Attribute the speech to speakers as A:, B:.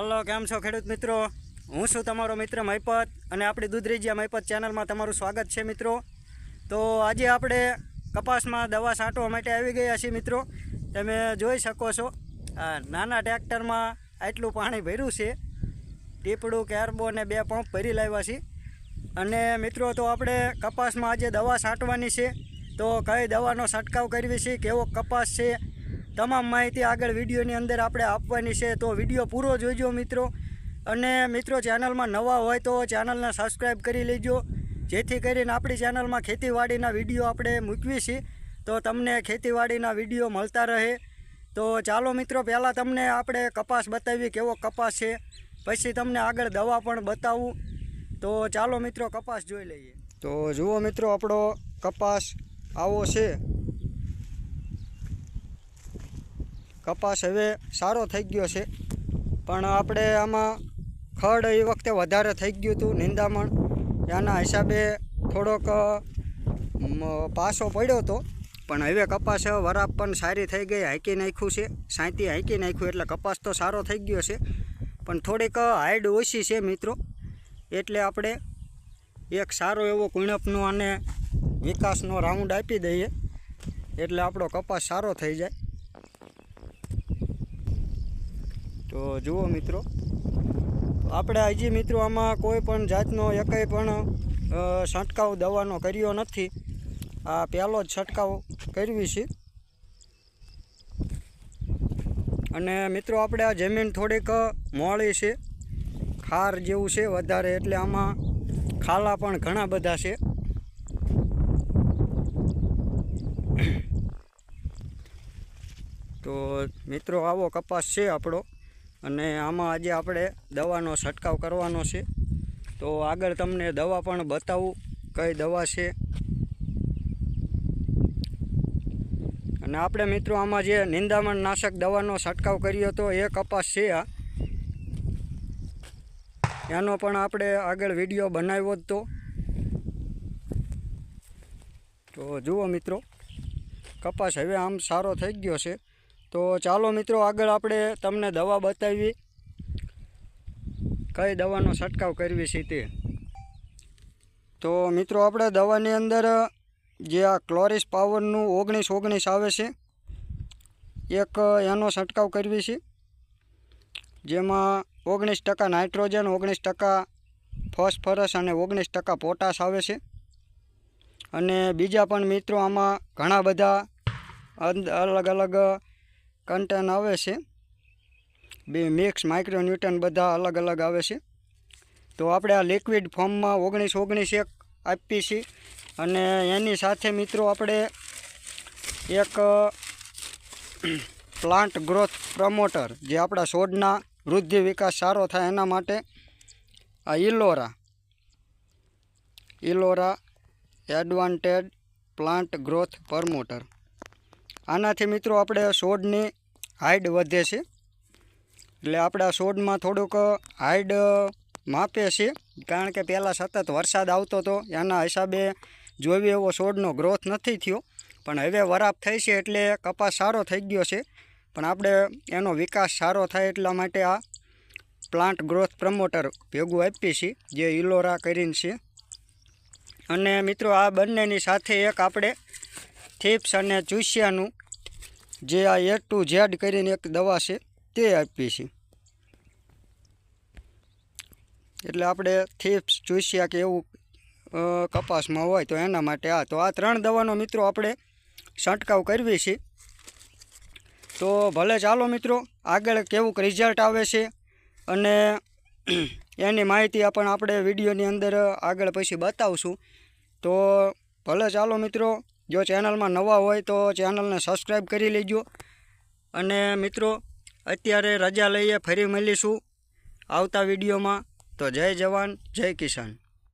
A: કેમ છો ખેડૂત મિત્રો? હું છું તમારો મિત્ર મહિપત અને આપણી દૂધરેજીયા મહિપત ચેનલમાં તમારું સ્વાગત છે મિત્રો. તો આજે આપણે કપાસમાં દવા છાંટવા માટે આવી ગયા છીએ મિત્રો. તમે જોઈ શકો છો નાના ટ્રેક્ટરમાં આટલું પાણી ભર્યું છે. ટીપડું, કેરબો અને બે પંપ ભરી લાવ્યા છીએ. અને મિત્રો, તો આપણે કપાસમાં આજે દવા છાંટવાની છે. તો કઈ દવાનો છંટકાવ કરવી છે, કેવો કપાસ છે તમામ માહિતી આગળ વિડીયોની અંદર આપણે આપવાની છે. તો વીડિયો પૂરો જોઈજો મિત્રો. અને મિત્રો, ચેનલમાં નવા હોય તો ચેનલને સબસ્ક્રાઈબ કરી લેજો. જેથી કરીને આપણી ચેનલમાં ખેતીવાડીના વીડિયો આપણે મૂકવી છીએ તો તમને ખેતીવાડીના વીડિયો મળતા રહે. તો ચાલો મિત્રો, પહેલાં તમને આપણે કપાસ બતાવી કેવો કપાસ છે. પછી તમને આગળ દવા પણ બતાવું. તો ચાલો મિત્રો, કપાસ જોઈ લઈએ. તો જુઓ મિત્રો, આપણો કપાસ આવો છે. કપાસ હવે સારો થઈ ગયો છે. પણ આપણે આમાં ખડ એ વખતે વધારે થઈ ગયું હતું, નિંદામણ. એના હિસાબે થોડોક પાસો પડ્યો હતો. પણ હવે કપાસ વરાપ પણ સારી થઈ ગઈ, હાંકી નાખ્યું છે. સાંતી હાંકી નાખ્યું એટલે કપાસ તો સારો થઈ ગયો છે. પણ થોડીક હાઈડ ઓછી છે મિત્રો. એટલે આપણે એક સારો એવો કુણપનો અને વિકાસનો રાઉન્ડ આપી દઈએ. એટલે આપણો કપાસ સારો થઈ જાય. તો જુઓ મિત્રો, આપણે હજી મિત્રો આમાં કોઈ પણ જાતનો એકય પણ છંટકાવ દવાનો કર્યો નથી. આ પહેલો જ છંટકાવ કરવી છે. અને મિત્રો આપણે આ જમીન થોડીક મોળી છે. ખાર જેવું છે વધારે, એટલે આમાં ખાલા પણ ઘણા બધા છે. તો મિત્રો આવો કપાસ છે આપણો. અને આમાં આજે આપણે દવાનો છંટકાવ કરવાનો છે. તો આગળ તમને દવા પણ બતાવું કઈ દવા છે. અને આપણે મિત્રો આમાં જે નિંદામણ નાશક દવાનો છંટકાવ કર્યો હતો એ કપાસ છે આ. એનો પણ આપણે આગળ વીડિયો બનાવ્યો જ તો. તો જુઓ મિત્રો, કપાસ હવે આમ સારો થઈ ગયો છે. તો ચાલો મિત્રો, આગળ આપણે તમને દવા બતાવી કઈ દવાનો છંટકાવ કરવી છે તે? તો મિત્રો, આપણે દવાની અંદર, જે આ ક્લોરિસ પાવરનું ઓગણીસ ઓગણીસ આવે છે, એક એનો છંટકાવ કરવી છે. જેમાં ઓગણીસ ટકા નાઇટ્રોજન, ઓગણીસ ટકા ફોસ્ફરસ અને ઓગણીસ ટકા પોટાશ આવે છે. અને બીજા પણ મિત્રો, આમાં ઘણા બધા અલગ અલગ કન્ટેન આવે છે. બે મિક્સ માઇક્રોન્યુટન બધા અલગ અલગ આવે છે. તો આપણે આ લિક્વિડ ફોર્મમાં ઓગણીસ ઓગણીસ એક આપીએ છીએ અને એની સાથે મિત્રો આપણે એક પ્લાન્ટ ગ્રોથ પ્રમોટર જે આપણા છોડના વૃદ્ધિ વિકાસ સારો થાય એના માટે આ Ellora Ellora advanced plant growth promoter આનાથી મિત્રો આપણે છોડની હાઈડ વધે છે. એટલે આપણા છોડમાં થોડુંક હાઈડ માપે છે. કારણ કે પહેલાં સતત વરસાદ આવતો હતો એના હિસાબે જોવી એવો છોડનો ગ્રોથ નથી થયો. પણ હવે વરાપ થઈ છે એટલે કપાસ સારો થઈ ગયો છે. પણ આપણે એનો વિકાસ સારો થાય એટલા માટે આ પ્લાન્ટ ગ્રોથ પ્રમોટર ભેગું આપીએ છીએ, જે ઇલોરા કરીને છે. અને મિત્રો આ બંનેની સાથે એક આપણે થીપ્સ અને ચૂસિયાનું જે આ એ ટુ ઝેડ કરીને એક દવા છે, તે આપીએ છીએ એટલે આપણે થીપ્સ ચૂસ્યા કે એવું કપાસમાં હોય તો એના માટે આ. તો આ ત્રણ દવાનો મિત્રો આપણે છંટકાવ કરવી છે. તો ભલે ચાલો મિત્રો, આગળ કેવું રિઝલ્ટ આવે છે અને એની માહિતી પણ આપણે વિડીયોની અંદર આગળ પછી બતાવશું. તો ભલે ચાલો મિત્રો જો ચેનલમાં નવા હોય તો ચેનલને સબસ્ક્રાઈબ કરી લેજો. અને મિત્રો, અત્યારે રજા લઈએ, ફરી મળીશું આવતા વિડીયોમાં. તો જય જવાન, જય કિસાન.